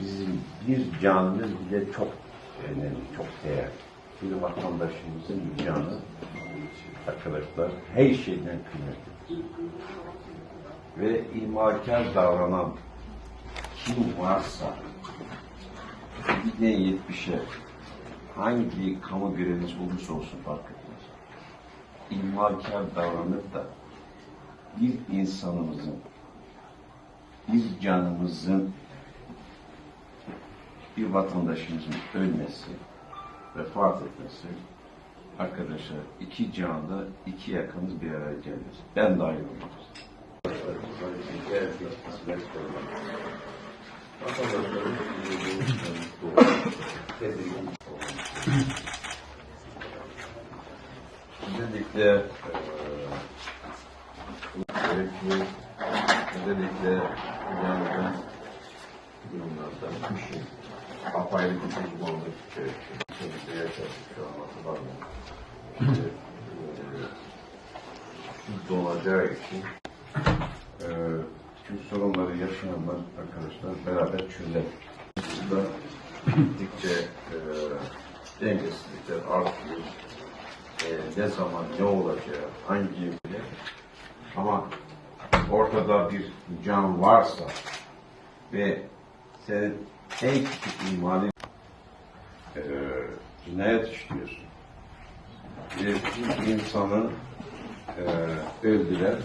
bizim bir canımız bile çok önemli, çok değerli. Bir vatandaşımızın bir canı arkadaşlar her şeyden kıymetlidir. Ve ilmakar davranan kim varsa 7'den 70'e hangi kamu görevlisi olursa olsun fark etmez. İlmakar davranıp da bir insanımızın, bir canımızın, bir vatandaşımızın ölmesi, vefat etmesi, arkadaşlar iki canda iki yakamız bir araya gelmez. Ben dahil olmak Özellikle eee, gerekli özellikle kullanılan durumlarda kışın apayrı şey kullanmak gerekiyor. Kendisi yaşadık şu an hatırlamıyorum. İşte, donacağı için eee tüm sorunları yaşayanlar arkadaşlar beraber çözelim. Burada gittikçe eee dengesizlikler artıyor e, ne zaman ne olacağı, hangi yönde ama ortada bir can varsa ve senin en küçük imanın e, cinayet işliyorsun. Bir insanı e, öldüren